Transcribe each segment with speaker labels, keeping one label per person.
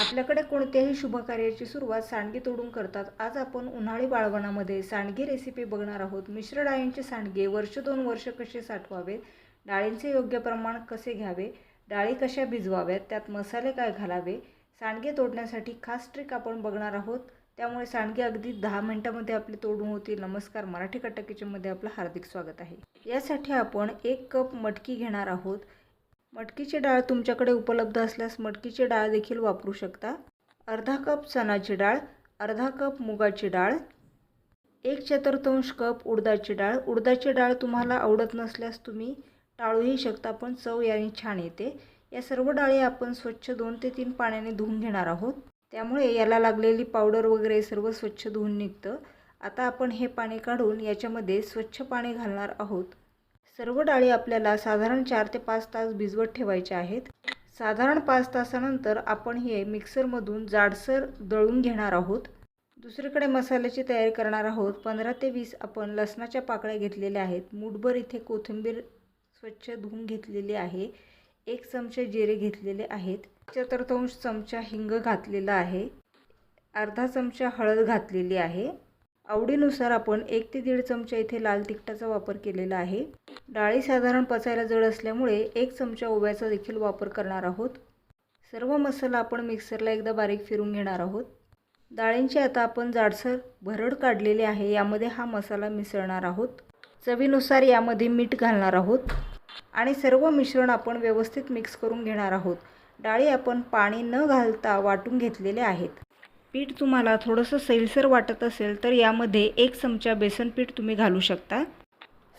Speaker 1: आपल्याकडे कोणत्याही शुभकार्याची सुरुवात सांडगे तोडून करतात. आज आपण उन्हाळी बाळवणामध्ये सांडगी रेसिपी बघणार आहोत. मिश्र डाळींचे सांडगे वर्ष दोन वर्ष कसे साठवावेत डाळींचे योग्य प्रमाण कसे घ्यावे? डाळी कशा भिजवाव्यात? त्यात मसाले काय घालावे? सांडगे तोडण्यासाठी खास ट्रिक आपण बघणार आहोत. त्यामुळे सांडगे अगदी दहा मिनटामध्ये आपले तोडून होतील. नमस्कार मराठी कट्टा किचनमध्ये आपलं हार्दिक स्वागत आहे. यासाठी आपण एक कप मटकी घेणार आहोत. मटकीची डाळ तुमच्याकडे उपलब्ध असल्यास मटकीची डाळ देखील वापरू शकता. अर्धा कप चणाची डाळ अर्धा कप मुगाची डाळ एक चतुर्थांश कप उडदाची डाळ. उडदाची डाळ तुम्हाला आवडत नसल्यास तुम्ही टाळूही शकता पण चव याने छान येते. या सर्व डाळी आपण स्वच्छ दोन ते तीन पाण्याने धुवून घेणार आहोत. त्यामुळे याला लागलेली पावडर वगैरे सर्व स्वच्छ धुवून निघतं. आता आपण हे पाणी काढून याच्यामध्ये स्वच्छ पाणी घालणार आहोत. सर्व डाळी आपल्याला साधारण चार ते पाच तास भिजवत ठेवायच्या आहेत. साधारण पाच तासानंतर आपण हे मिक्सरमधून जाडसर दळून घेणार आहोत. दुसरीकडे मसाल्याची तयारी करणार आहोत. पंधरा ते वीस आपण लसणाच्या पाकळ्या घेतलेल्या आहेत. मूठभर इथे कोथिंबीर स्वच्छ धुवून घेतलेली आहे. एक चमचे जिरे घेतलेले आहेत. चतुर्थांश चमचा हिंग घातलेला आहे. अर्धा चमचा हळद घातलेली आहे. आवडीनुसार आपण एक ते दीड चमचा इथे लाल तिखटाचा वापर केलेला आहे. डाळी साधारण पचायला जड असल्यामुळे एक चमचा ओव्याचा देखील वापर करणार आहोत. सर्व मसाला आपण मिक्सरला एकदा बारीक फिरून घेणार आहोत. डाळींची आता आपण जाडसर भरड काढलेली आहे यामध्ये हा मसाला मिसळणार आहोत. चवीनुसार यामध्ये मीठ घालणार आहोत. आणि सर्व मिश्रण आपण व्यवस्थित मिक्स करून घेणार आहोत. डाळी आपण पाणी न घालता वाटून घेतलेले आहेत. पीठ तुम्हाला थोडंसं सैलसर वाटत असेल तर यामध्ये एक चमचा बेसन पीठ तुम्ही घालू शकता.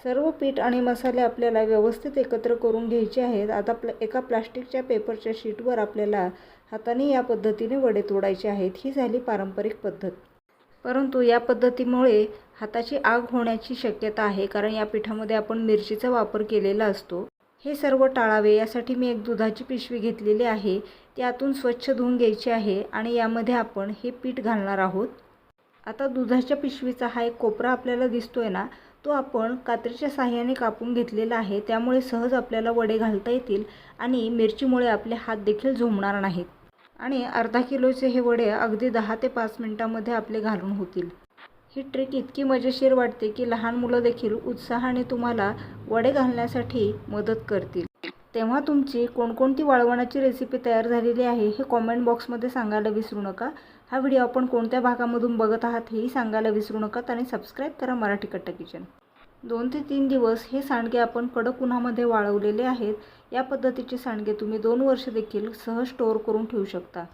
Speaker 1: सर्व पीठ आणि मसाले आपल्याला व्यवस्थित एकत्र करून घ्यायचे आहेत. आता प्ल एका प्लास्टिकच्या पेपरच्या शीटवर आपल्याला हाताने या पद्धतीने वडे तोडायचे आहेत. ही झाली पारंपरिक पद्धत. परंतु या पद्धतीमुळे हाताची आग होण्याची शक्यता आहे कारण या पिठामध्ये आपण मिरचीचा वापर केलेला असतो. हे सर्व टाळावे यासाठी मी एक दुधाची पिशवी घेतलेली आहे. त्यातून स्वच्छ धुवून घ्यायची आहे आणि यामध्ये आपण हे पीठ घालणार आहोत. आता दुधाच्या पिशवीचा हा एक कोपरा आपल्याला दिसतो आहे ना तो आपण कात्रीच्या साह्याने कापून घेतलेला आहे. त्यामुळे सहज आपल्याला वडे घालता येतील आणि मिरचीमुळे आपले हात देखील झोमणार नाहीत. आणि अर्धा किलोचे हे वडे अगदी दहा ते पाच मिनटामध्ये आपले घालून होतील. ही ट्रिक इतकी मजेशीर वाटते की लहान मुलं देखील उत्साहाने तुम्हाला वडे घालण्यासाठी मदत करतील. तेव्हा तुमची कोणकोणती वाळवणाची रेसिपी तयार झालेली आहे हे कॉमेंट बॉक्समध्ये सांगायला विसरू नका. हा व्हिडिओ आपण कोणत्या भागामधून बघत आहात हेही सांगायला विसरू नका आणि सबस्क्राईब करा मराठी कट्टा किचन दोन ते तीन दिवस हे सांडगे आपण कडक उन्हामध्ये वाळवलेले आहेत. या पद्धतीचे सांडगे तुम्ही दोन वर्ष देखील सहज स्टोअर करून ठेवू शकता.